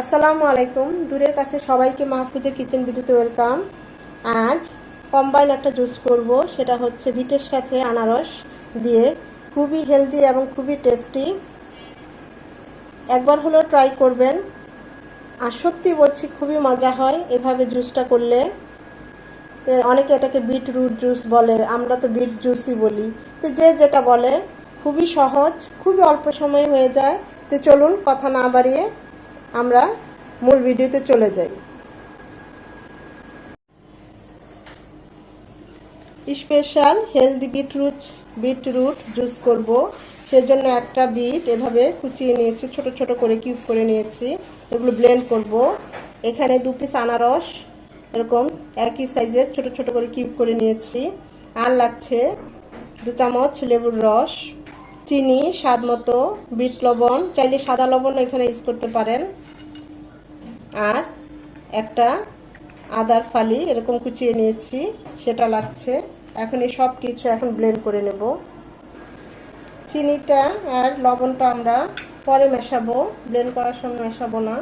আসসালামু আলাইকুম। দূরের কাছে সবাইকে মাহফুজের কিচেন ভিডিওতে ওয়েলকাম। আজ কম্বাইন একটা জুস করব, সেটা হচ্ছে বিটের সাথে আনারস দিয়ে। খুবই হেলদি এবং খুবই টেস্টি একবার হলেও ট্রাই করবেন। আর সত্যি বলছি, খুবই মজা হয় এভাবে জুসটা করলে। অনেকে এটাকে বিটরুট জুস বলে, আমরা তো বিট জুসই বলি। তো যে যেটা বলে, খুবই সহজ, খুবই অল্প সময় হয়ে যায়। তো চলুন, কথা না বাড়িয়ে আমরা মূল ভিডিওতে চলে যাই। Special healthy beetroot beetroot juice করব। সেজন্য একটা বিট এভাবে কুচিয়ে নিয়েছি, ছোট ছোট করে কিউব করে নিয়েছি। এগুলো ব্লেন্ড করব। এখানে দু পিস আনারস, এরকম একই সাইজের ছোট ছোট করে কিউব করে নিয়েছি। আর লাগছে দু চামচ লেবুর রস। চিনি স্বাদ মতো বিট লবণ, চাইলে সাদা লবণ এখানে ইউজ করতে পারেন। আর একটা আদার ফালি এরকম কুচিয়ে নিয়েছি, সেটা লাগছে। এখন এই সব কিছু এখন ব্লেন্ড করে নেব। চিনিটা আর লবণটা আমরা পরে মেশাবো। ব্লেন্ড করার সময় মেশাবো না।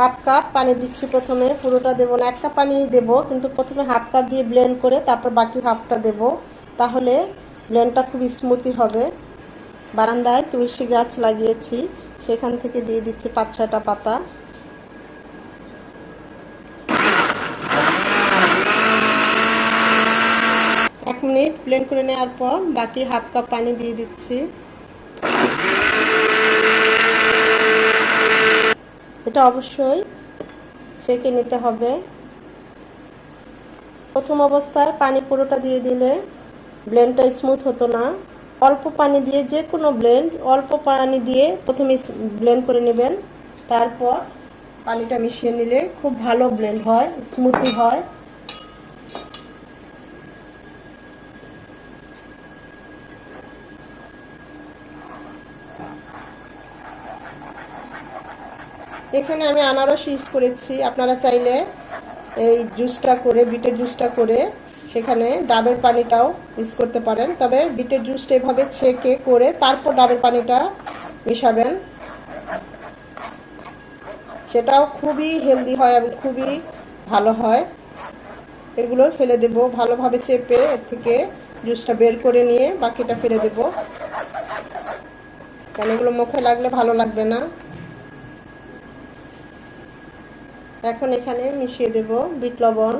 হাফ কাপ পানি দিচ্ছি প্রথমে, পুরোটা দেবো না একটা পানি দেব, কিন্তু প্রথমে হাফ কাপ দিয়ে ব্লেন্ড করে তারপর বাকি হাফটা দেব। তাহলে ব্লেন্ডটা খুব স্মুথি হবে। বারান্দায় তুলসী গাছ লাগিয়েছি, সেখান থেকে দিয়ে দিচ্ছি পাঁচ ছয়টা পাতা। এক মিনিট ব্লেন্ড করে নেওয়ার পর বাকি হাফ কাপ পানি দিয়ে দিচ্ছি। এটা অবশ্যই ছেঁকে নিতে হবে। প্রথম অবস্থায় পানি পুরোটা দিয়ে দিলে ব্লেন্ডটা স্মুথ হতো না। অল্প পানি দিয়ে যে কোনো ব্লেন্ড অল্প পানি দিয়ে প্রথমে ব্লেন্ড করে নেবেন। তারপর পানিটা মিশিয়ে নিলে খুব ভালো ব্লেন্ড হয় স্মুথি হয়। এখানে আমি আনারস ইউজ করেছি। আপনারা চাইলে এই জুসটা করে, বিটের জুসটা করে সেখানে ডাবের পানিটাও ইউজ করতে পারেন। তবে বিটের জুসটা এভাবে ছেঁকে করে তারপর ডাবের পানিটা মিশাবেন। সেটাও খুবই হেলদি হয় এবং খুবই ভালো হয়। এগুলো ফেলে দেব, ভালোভাবে চেপে এর থেকে জুসটা বের করে নিয়ে বাকিটা ফেলে দেব। কারণ এগুলো মুখে লাগলে ভালো লাগবে না। এখন এখানে মিশিয়ে দেব বিট লবণ।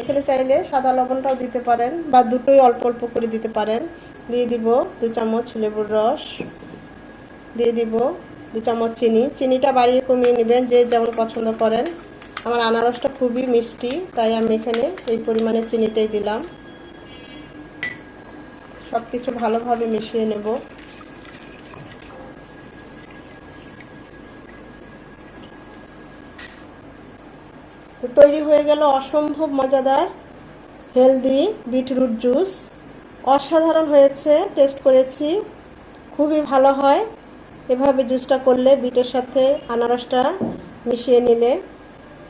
এখানে চাইলে সাদা লবণটাও দিতে পারেন বা দুটোই অল্প অল্প করে দিতে পারেন। দিয়ে দিব দু চামচ লেবুর রস। দিয়ে দিব দু চামচ চিনি। চিনিটা বাড়িয়ে কমিয়ে নেবেন, যে যেমন পছন্দ করেন। আমার আনারসটা খুবই মিষ্টি, তাই আমি এখানে এই পরিমাণে চিনিটাই দিলাম। সব কিছু ভালোভাবে মিশিয়ে নেব। তো তৈরি হয়ে গেল অসম্ভব মজাদার, হেলদি বিটরুট জুস। অসাধারণ হয়েছে, টেস্ট করেছি। খুবই ভালো হয়। এভাবে জুসটা করলে বিটের সাথে আনারসটা মিশিয়ে নিলে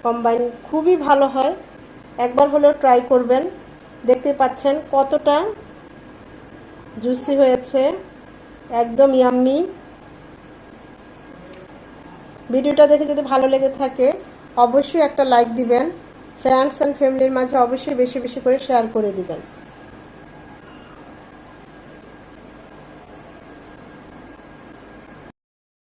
কম্বাইন খুবই ভালো হয়। একবার হলেও ট্রাই করবেন। দেখতে পাচ্ছেন কতটা জুসি হয়েছে। একদম ইয়াম্মি। ভিডিওটা দেখে যদি ভালো লেগে থাকে অবশ্যই একটা লাইক দিবেন। ফ্রেন্ডস অ্যান্ড ফ্যামিলির মাঝে অবশ্যই বেশি বেশি করে শেয়ার করে দিবেন।